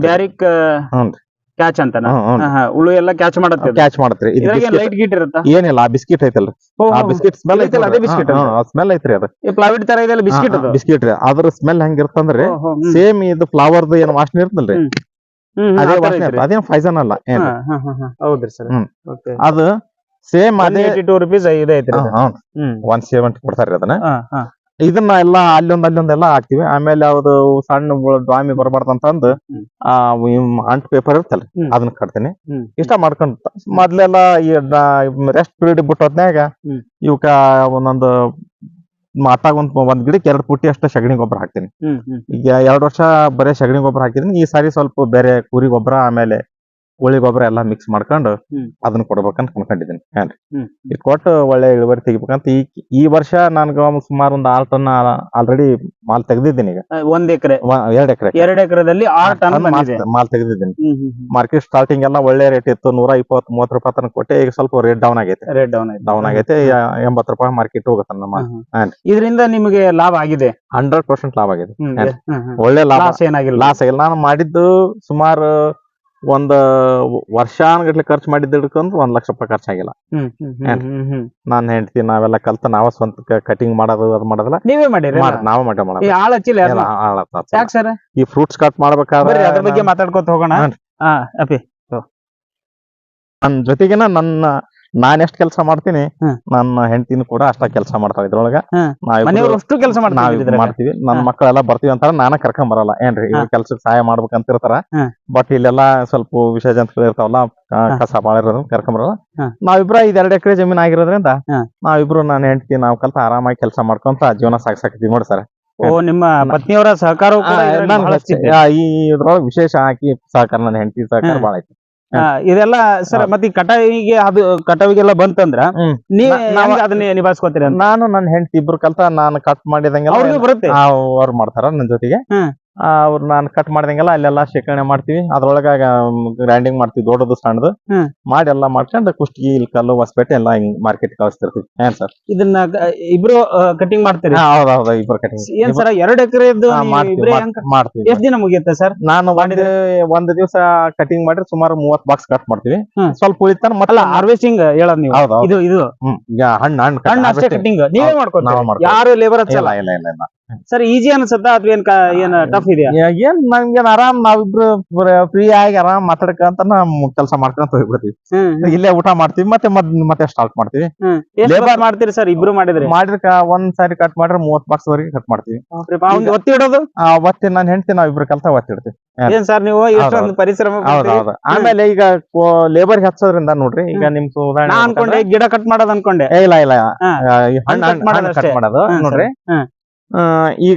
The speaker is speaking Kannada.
ಬ್ಯಾರಿಕ್ ಹ್ಞೂನ್ರಿ. ಕ್ಯಾಚ್ ಅಂತ ಹ್ಮ್, ಎಲ್ಲ ಕ್ಯಾಚ್ ಮಾಡತ್ತೆ ಅದು. ಕ್ಯಾಚ್ ಮಾಡತ್ರಿ ಇದು ಇದ್ರಾಗ biscuit- ಲೈಟ್ ಗೀಟ್ ಇರುತ್ತಾ ಏನಿಲ್ಲ ಆ ಬಿಸ್ಕಿಟ್ ಐತಲ್ರಿ ಆ ಬಿಸ್ಕಿಟ್ ಸ್ಮೆಲ್ ಐತಲ್ಲ ಅದೇ biscuit ಅದು. ಸ್ಮೆಲ್ ಐತ್ರಿ ಅದು ಈ ಪ್ಲಾವಿಡ್ ತರ ಇದೆಲ್ಲ ಬಿಸ್ಕಿಟ್ ಅದು ಬಿಸ್ಕಿಟ್ ರೀ ಅದ್ರ ಸ್ಮೆಲ್ ಹೆಂಗಿರ್ತಂದ್ರಿ ಓ, ಹೋ, ಹ್ಮ್. ಸೇಮ್ ಇದು ಫ್ಲವರ್ದು ಏನ್ ವಾಸನೆ ಇರ್ತಲ್ರಿ ಹ್ಮ್. ಹ್ಮ್, ಹ್ಮ್, ಅದೇ ತರ ವಾಸನೆ ಐತ್ರಿ. ಅದೇನ್ ಫೈಸನ್ ಅಲ್ಲ ಏನ್ ಹಾ, ಹಾ, ಹಾ, ಹಾ. ಹೌದ್ರಿ ಸರ್ ಹ್ಮ್. ಓಕೆ ಅದು ಸೇಮ್ ಅದೇ ಏಯ್ಟಿ ಟೂ ರುಪೀಸ್ ಇದೆ ಐತ್ರಿ ಅದು. ಹ್ಮ್ ಒನ್ ಸೆವೆಂಟಿ ಕೊಡ್ತಾರ್ರಿ ಅದನ್ನ ಹಾ, ಹಾ. ಇದನ್ನ ಎಲ್ಲ ಅಲ್ಲೊಂದ್ ಅಲ್ಲೊಂದ್ ಎಲ್ಲ ಹಾಕ್ತಿವಿ ಆಮೇಲೆ ಅದು ಸಣ್ಣ ಡ್ವಾಮಿ ಬರಬಾರ್ದು ಅಂತಂದು ಹ್ಮ್. ಆ ಅಂಟ್ ಪೇಪರ್ ಇರ್ತಲ್ಲ ಅದನ್ನ ಕಟ್ತೀನಿ. ಇಷ್ಟ ಮಾಡ್ಕೊಂಡ್ ಮೊದ್ಲೆಲ್ಲ ಈ ರೆಸ್ಟ್ ಪೀರಿಯಡ್ ಬಿಟ್ಟು ಹೊತ್ನ್ಯಾಗ. ಇವಕ್ಕ ಒಂದೊಂದು ಮಾತಾಗ ಒಂದ್ ಒಂದ್ ಗಿಡಕ್ಕೆ ಎರಡ್ ಪುಟ್ಟಿ ಅಷ್ಟ ಸಗಣಿ ಗೊಬ್ಬರ ಹಾಕ್ತೀನಿ. ಈಗ ಎರಡ್ ವರ್ಷ ಬರೇ ಸಗಣಿ ಗೊಬ್ಬರ ಹಾಕಿದೀನಿ ಈ ಸಾರಿ ಸ್ವಲ್ಪ ಬೇರೆ ಕುರಿ ಗೊಬ್ಬರ ಆಮೇಲೆ ಕೋಳಿ ಗೊಬ್ಬರ ಎಲ್ಲಾ ಮಿಕ್ಸ್ ಮಾಡ್ಕೊಂಡು. ಅದನ್ನ ಕೊಡ್ಬೇಕಂತ ಅನ್ಕೊಂಡಿದ್ದೀನಿ. ಏನ್ರಿ. ಇದು ಕೊಟ್ಟು ಒಳ್ಳೆ ಇಳುವರಿ ತೆಗಿಬೇಕಂತ ಈ ಈ ವರ್ಷ ನನ್ಗ ಸುಮಾರು ಒಂದ್ ಆರು ಟನ್ ಆಲ್ರೆಡಿ ಮಾಲ್ ತೆಗ್ದಿದ್ದೀನಿ ಈಗ. ಒಂದ್ ಎಕರೆ. ಎರಡ್ ಎಕರೆ ಎರಡ್ ಎಕರೆದಲ್ಲಿ ಆರ್ ಟನ್ ಮಾಲ್ ತೆಗ್ದಿದ್ದೀನಿ. ಮಾರ್ಕೆಟ್ ಸ್ಟಾರ್ಟಿಂಗ್ ಎಲ್ಲ ಒಳ್ಳೆ ರೇಟ್ ಇತ್ತು. ನೂರ ಇಪ್ಪತ್ತು ಮೂವತ್ ರೂಪಾಯಿ ತನಕ ಕೊಟ್ಟೆ. ಈಗ ಸ್ವಲ್ಪ ರೇಟ್ ಡೌನ್ ಆಗೈತೆ. ರೇಟ್ ಡೌನ್ ಡೌನ್ ಆಗೈತೆ. ಎಂಬತ್ ರೂಪಾಯಿ ಮಾರ್ಕೆಟ್ ಹೋಗುತ್ತೆ ನಮ್ಮ. ಇದರಿಂದ ನಿಮಗೆ ಲಾಭ ಆಗಿದೆ. ಹಂಡ್ರೆಡ್ ಪರ್ಸೆಂಟ್ ಲಾಭ ಆಗಿದೆ. ಒಳ್ಳೆ ಲಾಭ. ಲಾಸ್ ಏನಾಗಿಲ್ಲ. ಲಾಸ್ ಆಗಿಲ್ಲ. ನಾನು ಮಾಡಿದ್ದು ಸುಮಾರು ಒಂದ್ ವರ್ಷಾನ್ಗಟ್ಲೆ ಖರ್ಚು ಮಾಡಿದ್ದು ಹಿಡ್ಕೊಂಡು ಒಂದ್ ಲಕ್ಷ ರೂಪಾಯಿ ಖರ್ಚಾಗಿಲ್ಲ. ನಾನ್ ಹೆಂಡತಿ ನಾವೆಲ್ಲ ಕಲ್ತ ನಾವ ಸ್ವಂತ ಕಟಿಂಗ್ ಮಾಡೋದು ಅದ್ ಮಾಡೋದಲ್ಲ? ನೀವೇ ಮಾಡಿರಿ ನಾವ್ ಮಾಡ ಈ ಮಾಡೋದು ಫ್ರೂಟ್ಸ್ ಕಟ್ ಮಾಡ್ಬೇಕಾದ್ರೆ ಅದ್ರ ಬಗ್ಗೆ ಮಾತಾಡ್ಕೊತ ಹೋಗೋಣ. ನನ್ ಜೊತೆಗೆನ ನನ್ನ ನಾನ್ ಎಷ್ಟ್ ಕೆಲಸ ಮಾಡ್ತೀನಿ ಹ್ಮ್. ನನ್ನ ಹೆಂಡತಿನೂ ಕೂಡ ಅಷ್ಟ ಕೆಲಸ ಮಾಡ್ತಾಳೆ ಇದ್ರೊಳಗ ಹ್ಮ್. ನಾವಿಬ್ರು- ಮನೆಯವ್ರು ಅಷ್ಟು ಕೆಲಸ ನಾವ್ ಮಾಡ್ತಾರೆ ಮಾಡ್ತೀವಿ ನನ್ನ. ಮಕ್ಕಳೆಲ್ಲ ಬರ್ತೀವಿ ಅಂತಾರ ನಾನ ಕರ್ಕೊಂಡ್ ಬರಲ್ಲ ಏನ್ರಿ ಇವ್ರ ಹಾ. ಕೆಲ್ಸಕ್ಕೆ ಸಹಾಯ ಮಾಡ್ಬೇಕಂತ ಇರ್ತಾರ ಹಾ. ಬಟ್ ಇಲ್ಲೆಲ್ಲ ಸ್ವಲ್ಪ ವಿಸರ್ಜನ್ಗಳು ಇರ್ತಾವಲ್ಲ ಆ, ಹಾ. ಕಸ ಬಾಳ ಇರೋದು ಕರ್ಕೊಂಡ್ ಬರಲ್ಲ ಹಾ. ನಾವಿಬ್ರ ಇದ್ ಎರಡ್ ಎಕರೆ ಜಮೀನ್ ಆಗಿರೋದ್ರಿಂದ ಹಾ. ನಾವಿಬ್ರು ನಾನು ಹೆಂಡತಿ ನಾವ್ ಕಲ್ತ ಆರಾಮಾಗಿ ಕೆಲಸ ಮಾಡ್ಕೊಂತ ಜೀವನ ಸಾಗಿಸಾಕತ್ತೀವಿ ನೋಡಿ ಸರ್ ಓ ನಿಮ್ಮ ಪತ್ನಿಯವರ ಸಹಕಾರ ಕೂಡ ಇದ್ರಲ್ಲಿ ಬಹಳಷ್ಟಿದೆ. ಈ ಇದ್ರೊಳಗ ವಿಶೇಷ ಹಾಕಿ ಸಹಕಾರ ನನ್ನ ಹೆಂಡತಿ ಸಹಕಾರ ಹಾ. ಬಾಳ ಐತಿ ಇದೆಲ್ಲ ಸರ್. ಮತ್ತೆ ಈ ಕಟಾವಿಗೆ ಅದು ಕಟಾವಿಗೆಲ್ಲ ಬಂತಂದ್ರ ನೀವು ಅದನ್ನ ನಿಭಾಯಿಸ್ಕೊತೀರ ನಾನು ನನ್ನ ಹೆಂಡತಿ ಇಬ್ರು ಕಲ್ತ ನಾನು ಕಟ್ ಮಾಡಿದಂಗೆಲ್ಲ ಬರುತ್ತೆ? ಅವ್ರು ಮಾಡ್ತಾರ ನನ್ನ ಜೊತೆಗೆ. ಅವ್ರು ನಾನು ಕಟ್ ಮಾಡ್ದಂಗೆಲ್ಲ ಅಲ್ಲೆಲ್ಲ ಶೇಖರಣೆ ಮಾಡ್ತೀವಿ. ಅದ್ರೊಳಗ ಗ್ರೈಂಡಿಂಗ್ ಮಾಡ್ತೀವಿ ದೊಡ್ಡದು ಸಣ್ಣದು. ಹ್ಮ್. ಮಾಡಿ ಎಲ್ಲ ಮಾಡ್ಕೊಂಡು ಕುಷ್ಟಗಿ ಇಲ್ಕಲ್ಲು ಹೊಸಪೇಟೆ ಎಲ್ಲ ಹಿಂಗ್ ಮಾರ್ಕೆಟ್ ಕಳಿಸ್ತಿರ್ತೀವಿ. ಏನ್ ಸರ್? ಇದನ್ನ ಇಬ್ರು ಕಟಿಂಗ್ ಮಾಡ್ತೀರಿ? ಹೌದು ಹೌದು ಇಬ್ರು ಕಟಿಂಗ್ ಏನ್ ಸರ್ ಎರಡ್ ಎಕರೆ ಮಾಡ್ತೀವಿ ಇಬ್ರೇ ಮಾಡ್- ಹೆಂಗ್ ಮಾಡ್ತೀವಿ. ಎಷ್ಟ್ ದಿನ ಮುಗಿಯುತ್ತೆ ಸರ್? ನಾನು ಒಂದ್ ಒಂದ್ ದಿವಸ ಕಟಿಂಗ್ ಮಾಡಿ ಸುಮಾರು ಮೂವತ್ ಬಾಕ್ಸ್ ಕಟ್ ಮಾಡ್ತೀವಿ. ಹ್ಮ್. ಸ್ವಲ್ಪ ಉಳಿತಾನ ಅಲ್ಲ ಮತ್ತೆ ಹಾರ್ವೆಸ್ಟಿಂಗ್ ಹೇಳೋದ್ ನೀವು. ಹೌದು ಹೌದು ಇದು ಇದು. ಹ್ಮ್. ಈಗ ಹಣ್ಣು ಹಣ್ಣು cut ಹಣ್ಣು ಅಷ್ಟೇ harvesting. ಕಟಿಂಗ್ ನೀವೇ ನಾವ್ ಮಾಡ್ಕೊತೀರಿ. ಮಾಡ್ಕೊತೀವಿ. ಯಾರು ಲೇಬರ್ ಹಚ್ಚಲ್ಲ ಇಲ್ಲ ಇಲ್ಲ ಇಲ್ಲ. ಸರ್ ಈಜಿ ಅನ್ಸುತ್ತಾ? ಅಥವಾ ಏನ್ ಏನ್ ಟಫ್ ಇದೆಯಾ? ಏನ್ ನಮ್ಗೇನ್ ಆರಾಮ್ ನಾವಿಬ್ರು ಫ್ರೀ ಆಗಿ ಆರಾಮ್ ಮಾತಾಡ್ಕಂತ ನಮ್ ಕೆಲಸ ಮಾಡ್ಕೊಂತ ಹೋಗ್ಬಿಡ್ತೀವಿ. ಇಲ್ಲೇ ಊಟ ಮಾಡ್ತೀವಿ ಮತ್ತೆ ಮತ್ತೆ ಸ್ಟಾರ್ಟ್ ಮಾಡ್ತೀವಿ. ಲೇಬರ್ ಮಾಡ್ತೀರಿ ಸರ್ ಇಬ್ರು ಮಾಡಿದ್ರೆ? ಮಾಡಿದ್ರ ಒಂದ್ ಸಾರಿ ಕಟ್ ಮಾಡ್ರೆ ಮೂವತ್ ಬಾಕ್ಸ್ ವರೆಗೆ ಕಟ್ ಮಾಡ್ತೀವಿ. ಒತ್ತಿ ಇಡೋದು? ಆ, ಒತ್ತಿ ನಾನು ಹೆಂಡತಿ ನಾವ್ ಇಬ್ರು ಕೆಲಸ ಒತ್ತಿಡ್ತೀವಿ ಏನ್? ಸರ್ ನೀವು? ಎಷ್ಟೊಂದು ಪರಿಶ್ರಮ ಆಮೇಲೆ ಈಗ ಲೇಬರ್ ಹಚ್ಚೋದ್ರಿಂದ ನೋಡ್ರಿ ಈಗ ನಿಮ್ ಅನ್ಕೊಂಡೆ ಗಿಡ ಕಟ್ ಮಾಡೋದ್ ಅನ್ಕೊಂಡೆ. ಇಲ್ಲ ಇಲ್ಲ. ಹಣ್ಣ್ ಕಟ್. ಮಾಡೋದು ನೋಡ್ರಿ. ಹಾ. ಆ, ಈ